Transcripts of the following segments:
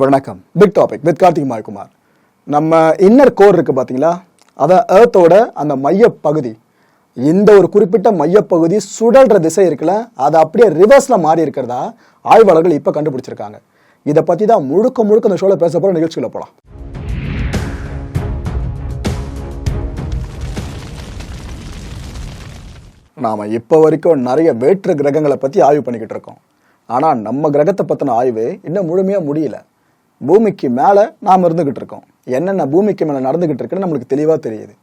வணக்கம். Big topic with Karthik Mayakumar நம்ம inner core இருக்கு பார்த்தீங்களா அதான் ஏர்த்தோட அந்த மையப்பகுதி இந்த ஒரு குறிப்பிட்ட மையப்பகுதி சுழல்ற திசை இருக்குல்ல அது அப்படியே ரிவர்ஸில் மாறி இருக்கிறதா ஆய்வாளர்கள் இப்போ கண்டுபிடிச்சிருக்காங்க. இதை பற்றி தான் முழுக்க முழுக்க அந்த ஷோவில் பேச போகிற நிகழ்ச்சிகளை போகலாம் நாம் இப்போ வரைக்கும் நிறைய வேற்று கிரகங்களை பற்றி ஆய்வு பண்ணிக்கிட்டு இருக்கோம். ஆனால் நம்ம கிரகத்தை பற்றின ஆய்வு இன்னும் முழுமையாக முடியல. பூமிக்கு மேலே நாம் இருந்துக்கிட்டு இருக்கோம். என்னென்ன பூமிக்கு மேலே நடந்துக்கிட்டு இருக்குன்னு நம்மளுக்கு தெளிவாக தெரியுது.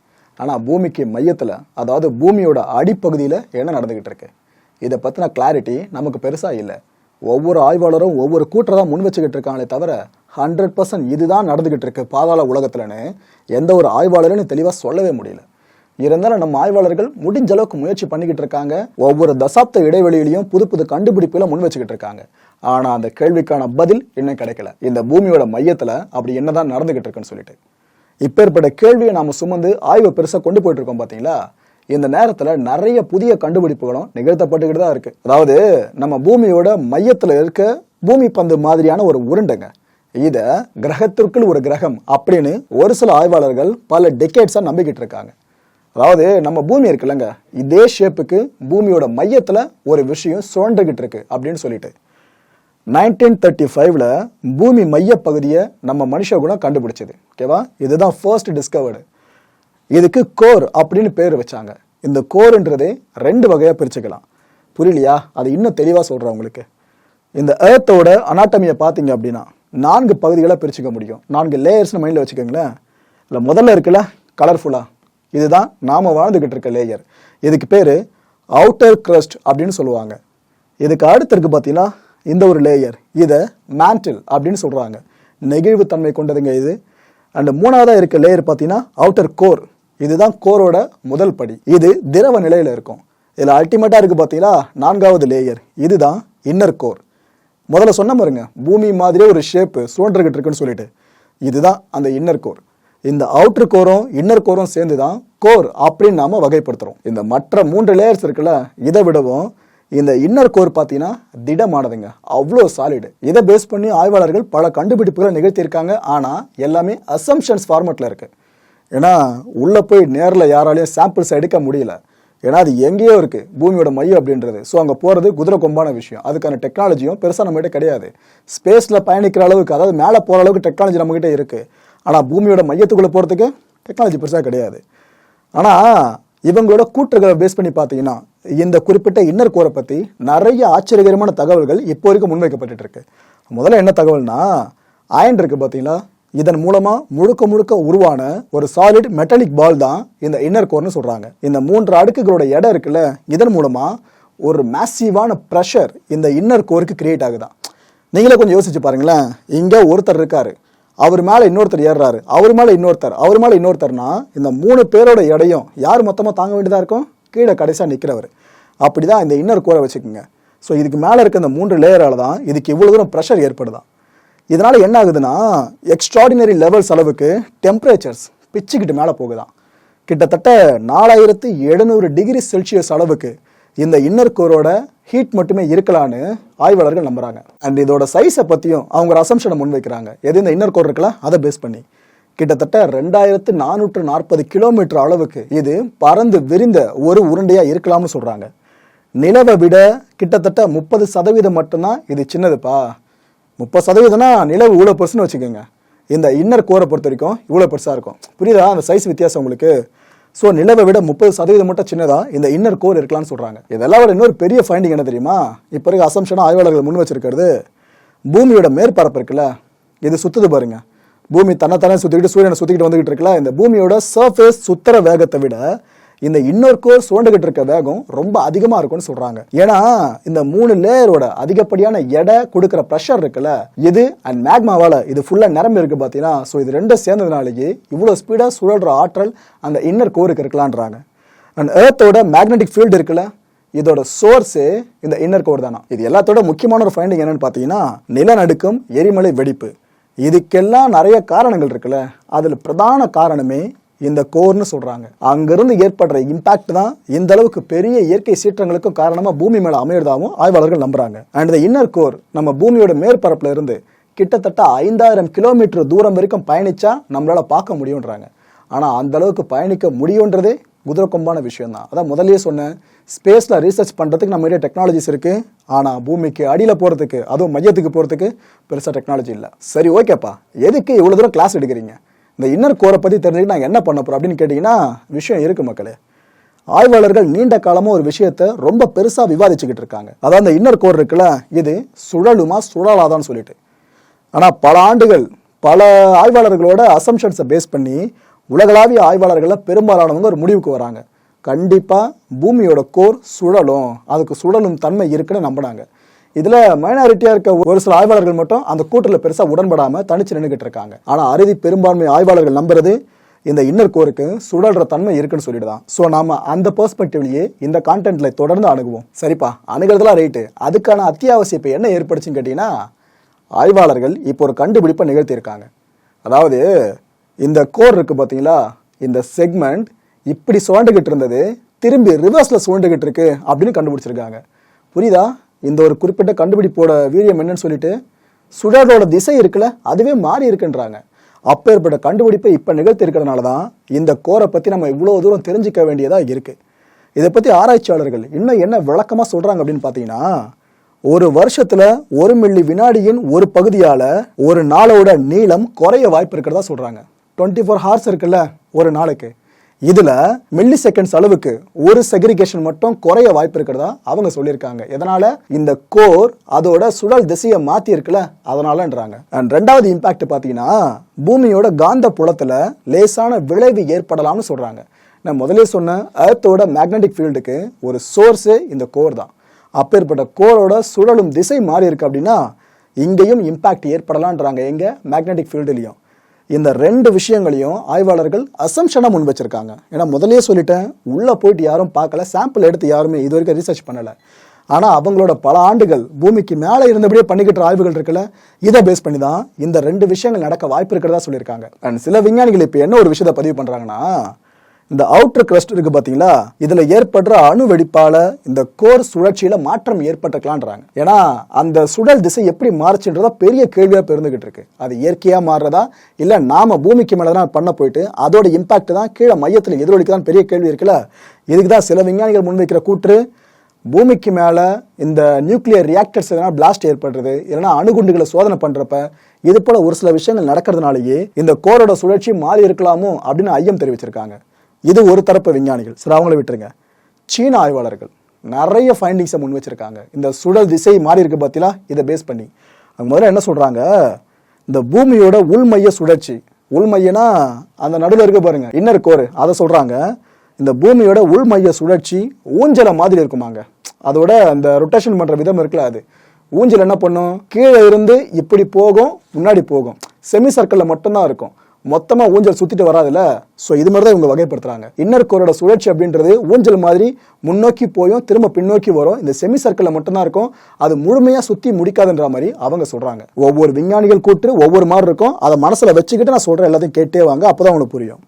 ஆனால் பூமிக்கு மையத்தில் அதாவது பூமியோட அடிப்பகுதியில் என்ன நடந்துக்கிட்டு இருக்கு? இதை பற்றின கிளாரிட்டி நமக்கு பெருசாக இல்லை. ஒவ்வொரு ஆய்வாளரும் ஒவ்வொரு கூட்டரை தான் முன் வச்சுக்கிட்டு இருக்காங்களே தவிர ஹண்ட்ரட் பர்சன்ட் இதுதான் நடந்துக்கிட்டு இருக்கு பாதாள உலகத்துலன்னு எந்த ஒரு ஆய்வாளரும் தெளிவாக சொல்லவே முடியல. இருந்தாலும் நம்ம ஆய்வாளர்கள் முடிஞ்ச அளவுக்கு முயற்சி பண்ணிக்கிட்டு இருக்காங்க. ஒவ்வொரு தசாப்த இடைவெளியிலையும் புது புது கண்டுபிடிப்புகளை முன் வச்சுக்கிட்டு இருக்காங்க. ஆனால் அந்த கேள்விக்கான பதில் இன்னும் கிடைக்கல. இந்த பூமியோட மையத்தில் அப்படி என்னதான் நடந்துகிட்டு இருக்குன்னு சொல்லிட்டு. இப்பேற்பட்ட கேள்வியை நாம் சுமந்து ஆய்வை பெருசாக கொண்டு போயிட்டு இருக்கோம் பார்த்தீங்களா இந்த நேரத்தில் நிறைய புதிய கண்டுபிடிப்புகளும் நிகழ்த்தப்பட்டுக்கிட்டு தான் இருக்குது அதாவது நம்ம பூமியோட மையத்தில் இருக்க பூமி பந்து மாதிரியான ஒரு உருண்டைங்க. இதை கிரகத்திற்குள் ஒரு கிரகம் அப்படின்னு ஒரு சில ஆய்வாளர்கள் பல டெக்கேட்ஸாக நம்பிக்கிட்டு இருக்காங்க. அதாவது நம்ம பூமி இருக்குல்லங்க. இதே ஷேப்புக்கு பூமியோட மையத்தில் ஒரு விஷயம் சுழண்டுகிட்டு இருக்கு அப்படின்னு சொல்லிட்டு. நைன்டீன் தேர்ட்டி ஃபைவ்ல பூமி மைய பகுதியை நம்ம மனுஷ குணம் கண்டுபிடிச்சது. ஓகேவா? இதுதான் ஃபர்ஸ்ட் டிஸ்கவர்டு இதுக்கு கோர் அப்படின்னு பேர் வச்சாங்க. இந்த கோர்ன்றதே ரெண்டு வகையாக பிரிச்சுக்கலாம். புரியலையா? அது இன்னும் தெளிவாக சொல்கிறேன் உங்களுக்கு. இந்த ஏர்த்தோட அனாட்டமியை பார்த்தீங்க அப்படின்னா நான்கு பகுதிகளை பிரிச்சுக்க முடியும். நான்கு லேயர்ஸ்னு மைண்டில் வச்சுக்கோங்களேன். இல்லை முதல்ல இருக்குல்ல கலர்ஃபுல்லாக இதுதான் நாம் வாழ்ந்துக்கிட்டு இருக்க லேயர் இதுக்கு பேர் அவுட்டர் க்ரஸ்ட் அப்படின்னு சொல்லுவாங்க. இதுக்கு அடுத்தருக்கு பார்த்தீங்கன்னா இந்த ஒரு லேயர் இதை மேண்டில் அப்படின்னு சொல்கிறாங்க நெகிழ்வுத்தன்மை கொண்டதுங்க இது. அண்ட் மூணாவதாக இருக்க லேயர் பார்த்தீங்கன்னா அவுட்டர் கோர் இதுதான் கோரோட முதல் படி. இது திரவ நிலையில் இருக்கும். இதில் அல்டிமேட்டாக இருக்குது பார்த்தீங்களா? நான்காவது லேயர் இதுதான் இன்னர் கோர் முதல்ல சொன்ன பாருங்க. பூமி மாதிரியே ஒரு ஷேப்பு சுழன்றுகிட்டு இருக்குன்னு சொல்லிட்டு. இதுதான் அந்த இன்னர் கோர் இந்த அவுட்டர் கோரும் இன்னர் கோரும் சேர்ந்து தான் கோர் அப்படின்னு நாம வகைப்படுத்துகிறோம் இந்த மற்ற மூன்று லேயர்ஸ் இருக்குல்ல இதை விடவும் இந்த இன்னர் கோர் பார்த்தீங்கன்னா திடமானதுங்க. அவ்வளோ சாலிடு இதை பேஸ் பண்ணி ஆய்வாளர்கள் பல கண்டுபிடிப்புகளை நிகழ்த்தியிருக்காங்க. ஆனால் எல்லாமே அசம்ஷன்ஸ் ஃபார்மேட்டில் இருக்குது ஏன்னா உள்ளே போய் நேரில் யாராலையும் சாம்பிள்ஸ் எடுக்க முடியல. ஏன்னா அது எங்கேயோ இருக்குது பூமியோட மையம் அப்படின்றது. ஸோ அங்கே போகிறது குதிரை கொம்பான விஷயம். அதுக்கான டெக்னாலஜியும் பெருசாக நம்மகிட்ட கிடையாது. ஸ்பேஸில் பயணிக்கிற அளவுக்கு அதாவது மேலே போகிற அளவுக்கு டெக்னாலஜி நம்மகிட்ட இருக்குது ஆனால் பூமியோட மையத்துக்குள்ளே போகிறதுக்கு டெக்னாலஜி பெருசாக கிடையாது. ஆனால் இவங்களோட கூற்றுகளை பேஸ் பண்ணி பார்த்தீங்கன்னா இந்த குறிப்பிட்ட இன்னர் கோரை பற்றி நிறைய ஆச்சரியகரமான தகவல்கள் இப்போ வரைக்கும் முன்வைக்கப்பட்டுட்டு இருக்கு. முதல்ல என்ன தகவல்னா அயன் இருக்கு பார்த்தீங்களா இதன் மூலமா முழுக்க முழுக்க உருவான ஒரு சாலிட் மெட்டாலிக் பால் தான் இந்த இன்னர் கோர்னு சொல்றாங்க. இந்த மூன்று அடுக்குகளோட எடை இருக்குல்ல இதன் மூலமா ஒரு மேசிவான ப்ரெஷர் இந்த இன்னர் கோருக்கு கிரியேட் ஆகுதான் நீங்களே கொஞ்சம் யோசிச்சு பாருங்களேன். இங்க ஒருத்தர் இருக்காரு. அவர் மேல இன்னொருத்தர் ஏறுறாரு. அவர் மேல இன்னொருத்தர். அவர் மேல இன்னொருத்தர்னா இந்த மூணு பேரோட எடையும் யார் மொத்தமா தாங்க வேண்டியதா இருக்கும்? கீழே கடைசியாக நிற்கிறவர் அப்படி அப்படிதான் இந்த இன்னர் கோரை வச்சுக்கோங்க. ஸோ இதுக்கு மேலே இருக்க இந்த மூன்று லேயரால் தான் இதுக்கு இவ்வளோ தூரம் ப்ரெஷர் ஏற்படுதான். இதனால் என்ன ஆகுதுன்னா எக்ஸ்ட்ராடினரி லெவல்ஸ் அளவுக்கு டெம்பரேச்சர்ஸ் பிச்சுக்கிட்டு மேலே போகுதாம் கிட்டத்தட்ட நாலாயிரத்து எழுநூறு டிகிரி செல்சியஸ் அளவுக்கு இந்த இன்னர் கோரோட ஹீட் மட்டுமே இருக்கலான்னு ஆய்வாளர்கள் நம்புறாங்க. அண்ட் இதோட சைஸை பற்றியும் அவங்க ஒரு அசம்ஷனை முன்வைக்கிறாங்க. எது இந்த இன்னர் கோர் இருக்குல்ல அதை பேஸ் பண்ணி. கிட்டத்தட்ட ரெண்டாயிரத்து நானூற்று நாற்பது கிலோமீட்டர் அளவுக்கு இது பறந்து விரிந்த ஒரு உருண்டையா இருக்கலாம்னு சொல்றாங்க. நிலவை விட கிட்டத்தட்ட முப்பது சதவீதம் மட்டும்தான் இது சின்னதுப்பா. முப்பது சதவீதம்னா நிலவு இவ்வளோ பெருசுன்னு வச்சுக்கோங்க. இந்த இன்னர் கோரை பொறுத்த வரைக்கும் இவ்வளோ பெருசாக இருக்கும். புரியுதா? அந்த சைஸ் வித்தியாசம் உங்களுக்கு. ஸோ நிலவை விட முப்பது சதவீதம் மட்டும் சின்னதாக இந்த இன்னர் கோர் இருக்கலாம்னு சொல்கிறாங்க இதெல்லாம் விட இன்னொரு பெரிய ஃபைண்டிங் என்ன தெரியுமா? இப்போ இருக்க அசம்ஷனாக ஆய்வாளர்கள் முன் வச்சிருக்கிறது. பூமியோட மேற்பரப்பு இருக்குல்ல. இது சுற்றுது பாருங்கள் பூமி தன்னைத்தானே சுற்றிக்கிட்டு சூரியனை சுற்றிக்கிட்டு வந்துகிட்டு இருக்கல இந்த பூமியோட சர்ஃபேஸ் சுத்துற வேகத்தை விட இந்த இன்னொரு கோர் சுரண்டுகிட்டு இருக்க வேகம் ரொம்ப அதிகமாக இருக்கும்னு சொல்கிறாங்க ஏன்னா இந்த மூணு லேயரோட அதிகப்படியான எடை கொடுக்குற ப்ரெஷர் இருக்குல்ல இது அண்ட் மேக்மாவால் இது ஃபுல்லாக நிரம்பி இருக்கு பார்த்தீங்கன்னா ஸோ இது ரெண்டும் சேர்ந்ததுனாலேயே இவ்வளோ ஸ்பீடாக சுழல்ற ஆற்றல் அந்த இன்னர் கோருக்கு இருக்கலான்றாங்க. அண்ட் ஏர்த்தோட மேக்னெட்டிக் ஃபீல்டு இருக்குல்ல இதோட சோர்ஸே இந்த இன்னர் கோர் தானா? இது எல்லாத்தோட முக்கியமான ஒரு ஃபைண்டிங் என்னன்னு பார்த்தீங்கன்னா நிலநடுக்கம் எரிமலை வெடிப்பு. இதுக்கெல்லாம் நிறைய காரணங்கள் இருக்குல்ல. அதில் பிரதான காரணமே இந்த கோர்னு சொல்றாங்க. அங்கிருந்து ஏற்படுற இம்பாக்ட் தான் இந்த அளவுக்கு பெரிய இயற்கை சீற்றங்களுக்கும் காரணமா பூமி மேல அமையறதாவும் ஆய்வாளர்கள் நம்புறாங்க. அண்ட் இந்த இன்னர் கோர் நம்ம பூமியோட மேற்பரப்புல இருந்து கிட்டத்தட்ட ஐந்தாயிரம் கிலோமீட்டர் தூரம் வரைக்கும் பயணிச்சா நம்மளால பார்க்க முடியுன்றாங்க ஆனா அந்த அளவுக்கு பயணிக்க முடியுன்றதே குதிரை கொம்பான விஷயம் தான் அதான் முதல்லயே சொன்னேன். ஸ்பேஸில் ரீசர்ச் பண்ணுறதுக்கு நம்ம நிறைய டெக்னாலஜிஸ் இருக்குது ஆனால் பூமிக்கு அடியில் போகிறதுக்கு அதுவும் மையத்துக்கு போகிறதுக்கு பெருசாக டெக்னாலஜி இல்லை. சரி ஓகேப்பா. எதுக்கு இவ்வளோ தூரம் கிளாஸ் எடுக்கிறீங்க? இந்த இன்னர் கோரை பற்றி தெரிஞ்சுக்கிட்டு நான் என்ன பண்ண போகிறோம் அப்படின்னு கேட்டிங்கன்னா விஷயம் இருக்கு மக்களே. ஆய்வாளர்கள் நீண்ட காலமாக ஒரு விஷயத்தை ரொம்ப பெருசாக விவாதிச்சுக்கிட்டு இருக்காங்க. அதாவது அந்த இன்னர் கோர் இருக்குல்ல இது சுழலுமா சுழலாதான்னு சொல்லிட்டு. ஆனால் பல ஆண்டுகள் பல ஆய்வாளர்களோட அசம்ஷன்ஸை பேஸ் பண்ணி உலகளாவிய ஆய்வாளர்களை பெரும்பாலானவங்க ஒரு முடிவுக்கு வராங்க. கண்டிப்பாக பூமியோட கோர் சுழலும். அதுக்கு சுழலும் தன்மை இருக்குன்னு நம்பினாங்க. இதில் மைனாரிட்டியாக இருக்க ஒரு சில ஆய்வாளர்கள் மட்டும் அந்த கூட்டத்தில் பெருசாக உடன்படாமல் தனிச்சு நின்றுக்கிட்டு இருக்காங்க. ஆனால் அறுதி பெரும்பான்மை ஆய்வாளர்கள் நம்புறது இந்த இன்னர் கோருக்கு சுழல்ற தன்மை இருக்குன்னு சொல்லிடுதான் ஸோ நாம அந்த பெர்ஸ்பெக்டிவ்லயே இந்த கான்டென்ட்ல தொடர்ந்து அணுகுவோம். சரிப்பா அணுகிறதுலாம் ரைட்டு அதுக்கான அத்தியாவசியம் இப்போ என்ன ஏற்படுச்சுன்னு கேட்டீங்கன்னா ஆய்வாளர்கள் இப்போ ஒரு கண்டுபிடிப்பை நிகழ்த்தியிருக்காங்க. அதாவது இந்த கோர் இருக்கு பார்த்தீங்களா இந்த செக்மெண்ட் இப்படி சுழண்டுகிட்டு இருந்தது திரும்பி ரிவர்ஸ்ல சுழண்டுகிட்டு இருக்கு அப்படின்னு கண்டுபிடிச்சிருக்காங்க. புரியுதா? இந்த ஒரு குறிப்பிட்ட கண்டுபிடிப்போட வீரியம் என்னன்னு சொல்லிட்டு சுழலோட திசை இருக்குல்ல அதுவே மாறி இருக்குன்றாங்க. அப்பேற்பட்ட கண்டுபிடிப்பை இப்போ நிகழ்த்தி இருக்கிறனால தான் இந்த கோரை பற்றி நம்ம இவ்வளோ தூரம் தெரிஞ்சுக்க வேண்டியதாக இருக்குது இதை பற்றி ஆராய்ச்சியாளர்கள் இன்னும் என்ன விளக்கமாக சொல்கிறாங்க அப்படின்னு பார்த்தீங்கன்னா ஒரு வருஷத்தில் ஒரு மில்லி வினாடியின் ஒரு பகுதியால் ஒரு நாளோட நீளம் குறைய வாய்ப்பு இருக்கிறதா சொல்கிறாங்க டுவெண்ட்டி ஃபோர் ஹார்ஸ் இருக்குல்ல ஒரு நாளைக்கு. இதுல மில்லி செகண்ட்ஸ் அளவுக்கு ஒரு செக்ரிகேஷன் மட்டும் குறைய வாய்ப்பு இருக்கிறதா அவங்க சொல்லியிருக்காங்க. இதனால இந்த கோர் அதோட சுழல் திசையை மாத்தி இருக்குல்ல அதனாலன்றாங்க. அண்ட் ரெண்டாவது இம்பாக்ட் பாத்தீங்கன்னா பூமியோட காந்த புலத்துல லேசான விளைவு ஏற்படலாம்னு சொல்றாங்க. நான் முதலே சொன்ன அர்த்தோட மேக்னெட்டிக் ஃபீல்டுக்கு ஒரு சோர்ஸே இந்த கோர் தான். அப்பேற்பட்ட கோரோட சுழலும் திசை மாறி இருக்கு அப்படின்னா இங்கேயும் இம்பாக்ட் ஏற்படலான்றாங்க எங்க? மேக்னெட்டிக் ஃபீல்டுலையும் இந்த ரெண்டு விஷயங்களையும் ஆய்வாளர்கள் அசம்ஷனாக முன் வச்சிருக்காங்க. ஏன்னா முதலே சொல்லிட்டேன் உள்ளே போயிட்டு யாரும் பார்க்கல சாம்பிள் எடுத்து யாருமே இது வரைக்கும் ரிசர்ச் பண்ணலை. ஆனால் அவங்களோட பல ஆண்டுகள் பூமிக்கு மேலே இருந்தபடியே பண்ணிக்கிட்டு ஆய்வுகள் இருக்குல்ல இதை பேஸ் பண்ணி தான் இந்த ரெண்டு விஷயங்கள் நடக்க வாய்ப்பு இருக்கிறதா சொல்லியிருக்காங்க. அண்ட் சில விஞ்ஞானிகள் இப்போ என்ன ஒரு விஷயத்தை பதிவு பண்ணுறாங்கன்னா இந்த அவுட்டர் கிரஸ்ட் இருக்கு பாத்தீங்களா? இதுல ஏற்படுற அணு வெடிப்பால இந்த கோர் சுழற்சியில மாற்றம் ஏற்பட்டிருக்கலான்றாங்க ஏன்னா அந்த சுழல் திசை எப்படி மாறுச்சுன்றதா பெரிய கேள்வியா பெருந்துகிட்டு இருக்கு. அது இயற்கையா மாறுறதா? இல்ல நாம பூமிக்கு மேலதான் பண்ண போயிட்டு அதோட இம்பாக்ட் தான் கீழே மையத்துல எதிரொலிக்குதான் பெரிய கேள்வி இருக்குல்ல? இதுக்கு தான் சில விஞ்ஞானிகள் முன்வைக்கிற கூற்று பூமிக்கு மேல இந்த நியூக்ளியர் ரியாக்டர்ஸ் எதனா பிளாஸ்ட் ஏற்படுறது இல்லைன்னா அணுகுண்டுகளை சோதனை பண்றப்ப இது போல ஒரு சில விஷயங்கள் நடக்கிறதுனாலயே இந்த கோரோட சுழற்சி மாறி இருக்கலாமோ அப்படின்னு ஐயம் தெரிவிச்சிருக்காங்க. இது ஒரு தரப்பு விஞ்ஞானிகள். சரி அவங்கள விட்டுருங்க. சீன ஆய்வாளர்கள் நிறைய ஃபைண்டிங்ஸை முன் வச்சிருக்காங்க. இந்த சுழல் திசை மாறி இருக்கு பார்த்தீங்களா இதை பேஸ் பண்ணி. அவங்க முதல்ல என்ன சொல்கிறாங்க இந்த பூமியோட உள்மைய சுழற்சி. உள்மையனா அந்த நடுவில் இருக்க பாருங்க. Inner core. அதை சொல்கிறாங்க இந்த பூமியோட உள்மைய சுழற்சி ஊஞ்சலை மாதிரி இருக்குமாங்க. அதோட அந்த ரொட்டேஷன் பண்ணுற விதம் இருக்குல்ல அது. ஊஞ்சல் என்ன பண்ணும்? கீழே இருந்து இப்படி போகும் முன்னாடி போகும். செமி சர்க்கிளில் மட்டும்தான் இருக்கும். மொத்தமாக ஊஞ்சல் சுற்றிட்டு வராதுல்ல ஸோ இது மாதிரி தான் இவங்க வகைப்படுத்துறாங்க. இன்னர் கோரோட சுழற்சி அப்படின்றது ஊஞ்சல் மாதிரி முன்னோக்கி போயும் திரும்ப பின்னோக்கி வரும். இந்த செமி சர்க்கிளில் மட்டும்தான் இருக்கும். அது முழுமையாக சுற்றி முடிக்காதுன்ற மாதிரி அவங்க சொல்கிறாங்க ஒவ்வொரு விஞ்ஞானிகள் கூட்டு ஒவ்வொரு மாதிரி இருக்கும். அதை மனசில் வச்சுக்கிட்டு நான் சொல்கிற எல்லாத்தையும் கேட்டே வாங்க அப்போ தான் உங்களுக்கு புரியும்.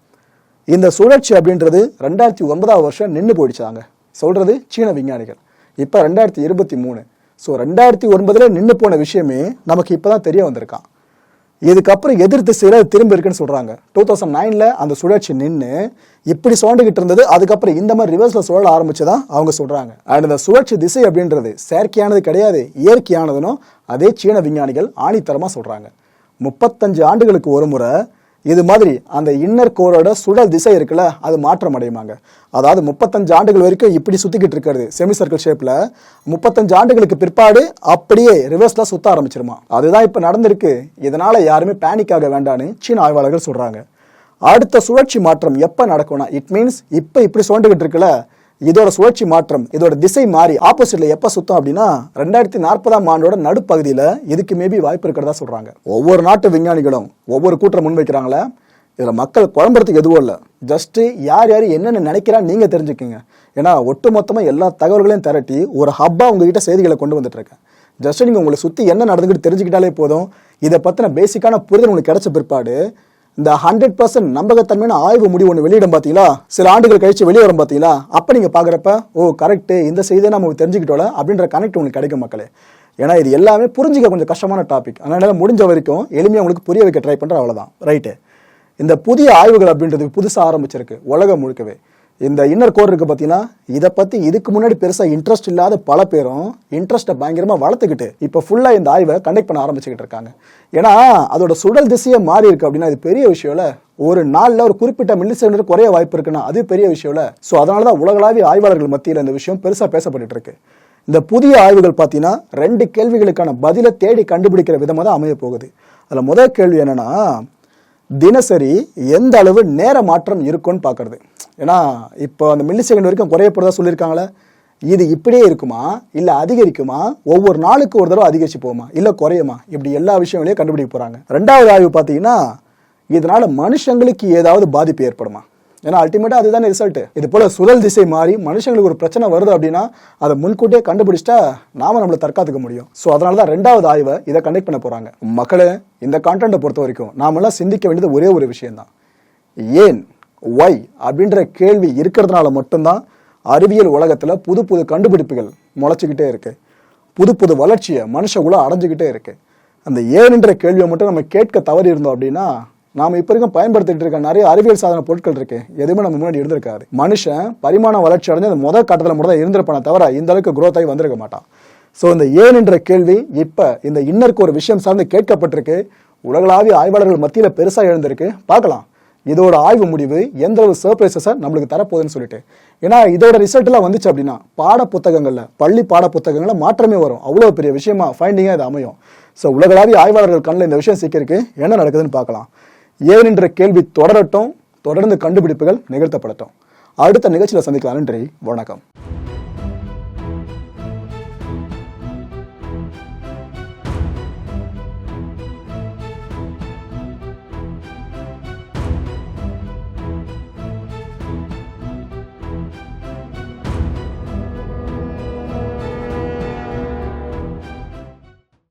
இந்த சுழற்சி அப்படின்றது ரெண்டாயிரத்தி ஒன்பதாவது வருஷம் நின்று போயிடுச்சாங்க. சொல்கிறது சீன விஞ்ஞானிகள். இப்போ ரெண்டாயிரத்தி இருபத்தி மூணு. ஸோ ரெண்டாயிரத்தி ஒன்பதில் நின்று போன விஷயமே நமக்கு இப்போ தான் தெரிய வந்திருக்கான். இதுக்கப்புறம் எதிர் திசையில் அது திரும்ப இருக்குன்னு சொல்கிறாங்க டூ தௌசண்ட் நைனில் அந்த சுழற்சி நின்று இப்படி சுழண்டுகிட்டு இருந்தது அதுக்கப்புறம் இந்த மாதிரி ரிவர்ஸில் சுழல ஆரம்பிச்சதான் அவங்க சொல்கிறாங்க அண்ட் இந்த சுழற்சி திசை அப்படின்றது செயற்கையானது கிடையாது இயற்கையானதுன்னு அதே சீன விஞ்ஞானிகள் ஆணித்தரமாக சொல்கிறாங்க முப்பத்தஞ்சு ஆண்டுகளுக்கு ஒரு முறை இது மாதிரி அந்த இன்னர் கோரோட சுழல் திசை இருக்குல்ல அது மாற்றம் அடையுமாங்க. அதாவது முப்பத்தஞ்சு ஆண்டுகள் வரைக்கும் இப்படி சுத்திக்கிட்டு இருக்கிறது செமி சர்க்கிள் ஷேப்ல முப்பத்தஞ்சு ஆண்டுகளுக்கு பிற்பாடு அப்படியே ரிவர்ஸ்ல சுத்த ஆரம்பிச்சிருமா. அதுதான் இப்ப நடந்திருக்கு. இதனால யாருமே பேனிக் ஆக வேண்டான்னு சீன ஆய்வாளர்கள் சொல்றாங்க. அடுத்த சுழற்சி மாற்றம் எப்ப நடக்கும்னா இட் மீன்ஸ் இப்ப இப்படி சுழண்டுகிட்டு இருக்குல்ல இதோட சுழற்சி மாற்றம் இதோட திசை மாறி ஆப்போசிட்ல எப்ப சுத்தம் அப்படின்னா ரெண்டாயிரத்தி நாற்பதாம் ஆண்டோட நடுப்பகுதியில இதுக்கு மேபி வாய்ப்பு இருக்கிறதா சொல்றாங்க. ஒவ்வொரு நாட்டு விஞ்ஞானிகளும் ஒவ்வொரு கூட்டம் முன்வைக்கிறாங்களே இதுல மக்கள் குழம்புறதுக்கு எதுவும் இல்லை. ஜஸ்ட் யார் யார் என்னென்ன நினைக்கிறா நீங்க தெரிஞ்சுக்கங்க. ஏன்னா ஒட்டுமொத்தமா எல்லா தகவல்களையும் திரட்டி ஒரு ஹப்பா உங்ககிட்ட செய்திகளை கொண்டு வந்துட்டு இருக்கேன். ஜஸ்ட் நீங்க உங்களை சுத்தி என்ன நடந்துக்கிட்டு தெரிஞ்சுக்கிட்டாலே போதும். இதை பத்தின பேசிக்கான புரிதல் உங்களுக்கு கிடைச்ச பிற்பாடு இந்த ஹண்ட்ரட் பர்சன்ட் நம்பகத்தன்மையான ஆய்வு முடிவு ஒன்று வெளியிடும் பார்த்தீங்களா சில ஆண்டுகள் கழிச்சு வெளியே வரும் பார்த்தீங்களா அப்போ நீங்கள் பார்க்குறப்ப ஓ கரெக்டு இந்த செய்தியை நம்ம தெரிஞ்சுக்கிட்டோல அப்படின்ற கனெக்ட் உங்களுக்கு கிடைக்கும் மக்களே. ஏன்னா இது எல்லாமே புரிஞ்சிக்க கொஞ்சம் கஷ்டமான டாபிக் அதனால முடிஞ்ச வரைக்கும் எளிமையாக உங்களுக்கு புரிய வைக்க ட்ரை பண்ணுற அவ்வளோதான் ரைட்டு இந்த புதிய ஆய்வுகள் அப்படின்றது புதுசாக ஆரம்பிச்சிருக்கு உலகம் முழுக்கவே. இந்த இன்னர் கோர் இருக்கு பார்த்தீங்கன்னா இதை பற்றி இதுக்கு முன்னாடி பெருசாக இன்ட்ரெஸ்ட் இல்லாத பல பேரும் இன்ட்ரெஸ்ட்டை பயங்கரமாக வளர்த்துக்கிட்டு இப்போ ஃபுல்லாக இந்த ஆய்வை கண்டக்ட் பண்ண ஆரம்பிச்சுக்கிட்டு இருக்காங்க. ஏன்னா அதோட சுடல் திசையே மாறி இருக்கு அப்படின்னா இது பெரிய விஷயம் ஒரு நாளில் ஒரு குறிப்பிட்ட மில்லி செகண்டர் குறைய வாய்ப்பு இருக்குன்னா அது பெரிய விஷயம் இல்லை. ஸோ அதனால தான் உலகளாவிய ஆய்வாளர்கள் மத்தியில் இந்த விஷயம் பெருசாக பேசப்பட்டு இருக்கு. இந்த புதிய ஆய்வுகள் பார்த்தீங்கன்னா ரெண்டு கேள்விகளுக்கான பதிலை தேடி கண்டுபிடிக்கிற விதமாக தான் அமைய போகுது. அதில் முதல் கேள்வி என்னென்னா தினசரி எந்த அளவு நேர மாற்றம் இருக்குன்னு பார்க்குறது ஏன்னா இப்போ அந்த மில்லி செகண்ட் வரைக்கும் குறைய போகிறதா சொல்லியிருக்காங்களே இது இப்படியே இருக்குமா? இல்லை அதிகரிக்குமா? ஒவ்வொரு நாளுக்கு ஒரு தடவை அதிகரிச்சு போகுமா? இல்லை குறையுமா? இப்படி எல்லா விஷயங்களையும் கண்டுபிடிக்க போகிறாங்க ரெண்டாவது ஆய்வு பார்த்தீங்கன்னா இதனால் மனுஷங்களுக்கு ஏதாவது பாதிப்பு ஏற்படுமா? ஏன்னா அல்டிமேட்டாக அதுதானே ரிசல்ட்டு இது போல் சுழல் திசை மாறி மனுஷங்களுக்கு ஒரு பிரச்சனை வருது அப்படின்னா அதை முன்கூட்டியே கண்டுபிடிச்சிட்டா நாம நம்மளை தற்காத்துக்க முடியும். ஸோ அதனால தான் ரெண்டாவது ஆய்வை இதை கண்டக்ட் பண்ண போகிறாங்க மக்களே இந்த கான்டென்ட்டை பொறுத்த வரைக்கும் நாமெல்லாம் சிந்திக்க வேண்டியது ஒரே ஒரு விஷயம்தான். ஏன்? ஒய் அப்படின்ற கேள்வி இருக்கிறதுனால மட்டும்தான் அறிவியல் உலகத்தில் புது புது கண்டுபிடிப்புகள் முளைச்சிக்கிட்டே இருக்கு. புது புது வளர்ச்சியை மனுஷகுல அடைஞ்சுக்கிட்டே இருக்கு. அந்த ஏன்ன்ற கேள்வியை மட்டும் நம்ம கேட்க தவறி இருந்தோம் அப்படின்னா நாம இப்ப வரைக்கும் பயன்படுத்திட்டு இருக்க நிறைய அறிவியல் சாதன பொருட்கள் இருக்கு. எதுவுமே நம்ம முன்னாடி இருந்திருக்காது. மனுஷன் பரிமாண வளர்ச்சி அடைஞ்சு அந்த முதல் கட்டத்தில் மட்டும் தான் இருந்திருப்பானே தவிர இந்த அளவுக்கு குரோத் ஆகி வந்திருக்க மாட்டான். ஸோ இந்த ஏன் என்ற கேள்வி இப்ப இந்த இன்னருக்கு ஒரு விஷயம் சார்ந்து கேட்கப்பட்டிருக்கு. உலகளாவிய ஆய்வாளர்கள் மத்தியில் பெருசாக எழுந்திருக்கு. பார்க்கலாம். இதோட ஆய்வு முடிவு எந்த அளவு சர்ப்ரைசஸை நம்மளுக்கு தரப்போகுதுன்னு சொல்லிட்டு. ஏன்னா இதோட ரிசல்ட்லாம் வந்துச்சு அப்படின்னா பாட புத்தகங்களில் பள்ளி பாட புத்தகங்களில் மாற்றமே வரும். அவ்வளோ பெரிய விஷயமா ஃபைண்டிங்காக இது அமையும். ஸோ உலகளாவிய ஆய்வாளர்கள் கண்ணில் இந்த விஷயம் சிக்கிருக்கு என்ன நடக்குதுன்னு பார்க்கலாம். ஏனென்ற கேள்வி தொடரட்டும் தொடர்ந்து கண்டுபிடிப்புகள் நிகழ்த்தப்படட்டும். அடுத்த நிகழ்ச்சியில் சந்திக்கலாம் நன்றி வணக்கம்.